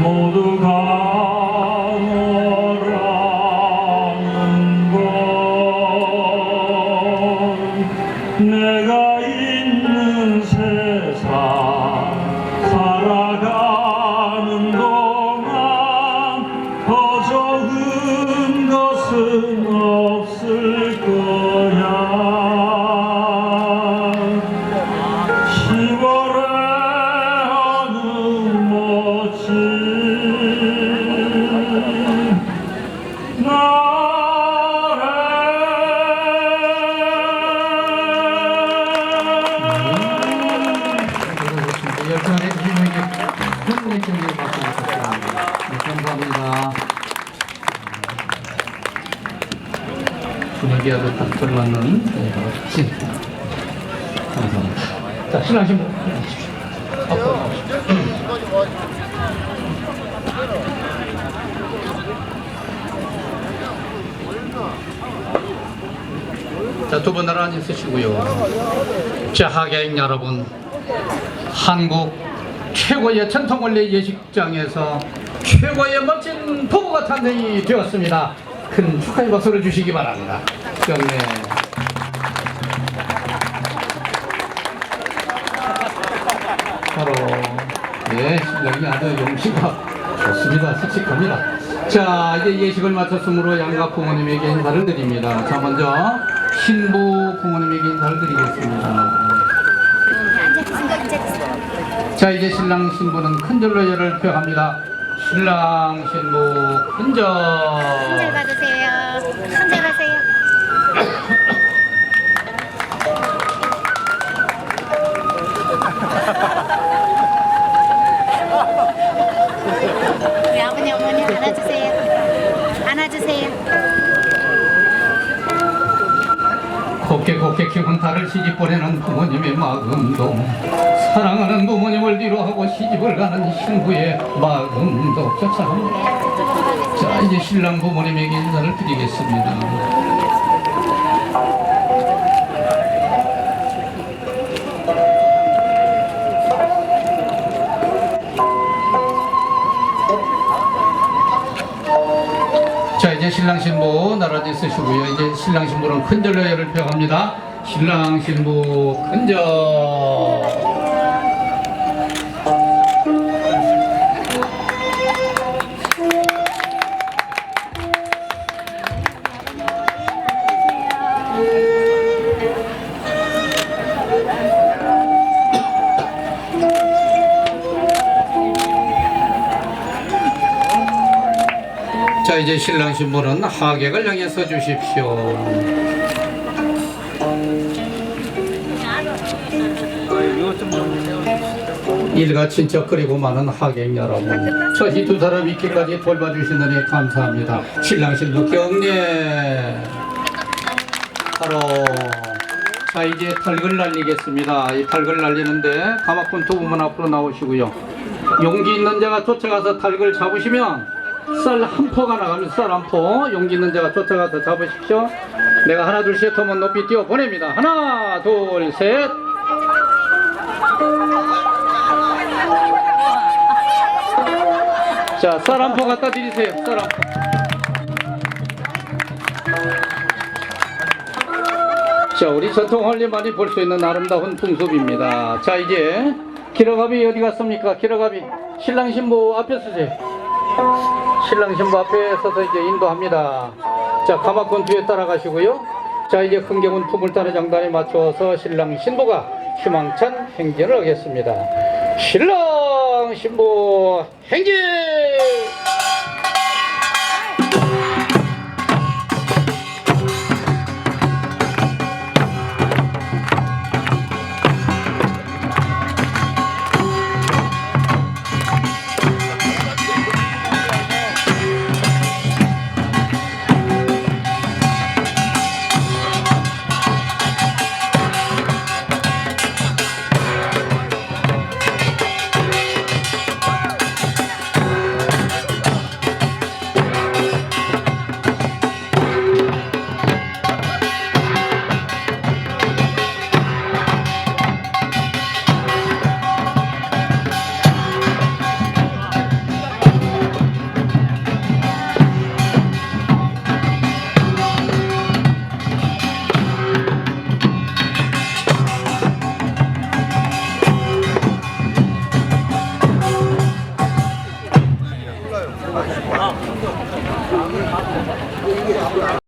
모두 분위기와도 딱 걸맞는 네, 멋진 감사합니다. 자, 나오십시오. 앞으로. 자, 두 분 나란히 서시고요. 자, 하객 여러분. 한국 최고의 전통원래 예식장에서 최고의 멋진 부부가 탄생이 되었습니다. 큰 축하의 박수를 주시기 바랍니다. 경례. 바로 예 신랑이 아주 용기가 좋습니다. 씩씩합니다. 자 이제 예식을 마쳤으므로 양가 부모님에게 인사를 드립니다. 자 먼저 신부 부모님에게 인사를 드리겠습니다. 자 이제 신랑 신부는 큰 절로 열을 표합니다. 신랑 신부 큰절. 큰절 받으세요. 큰절 하세요. 곱게 키운 달을 시집 보내는 부모님의 마음도 사랑하는 부모님을 위로하고 시집을 가는 신부의 마음도 자참 자 이제 신랑 부모님에게 인사를 드리겠습니다. 이제 신랑 신부 나란히 쓰시고요. 이제 신랑 신부는 큰 절로 예를 표합니다. 신랑 신부 큰절. 자 이제 신랑 신부는 하객을 향해 서 주십시오. 일가 친척 그리고 많은 하객 여러분. 저희 두 사람 있기까지 돌봐주시느니 감사합니다. 신랑 신부 경례 바로 자 이제 털글 날리겠습니다. 이 털글 날리는데 가마꾼 두 분만 앞으로 나오시고요. 용기 있는 자가 쫓아가서 털글 잡으시면 쌀 한 포가 나가면 쌀 한 포. 용기 있는 자가 쫓아가서 잡으십시오. 내가 하나 둘셋 하면 높이 뛰어 보냅니다. 하나 둘셋 자, 쌀 한 포 갖다 드리세요. 쌀 한 포. 자, 우리 전통 헐리만이 볼 수 있는 아름다운 풍습입니다. 자, 이제 기러갑이 어디 갔습니까? 기러갑이 신랑 신부 앞에 서세요. 신랑 신부 앞에 서서 이제 인도합니다. 자, 가마권 뒤에 따라가시고요. 자, 이제 흥경은 품을 따는 장단에 맞춰서 신랑 신부가 희망찬 행진을 하겠습니다. 신랑 신부 행진!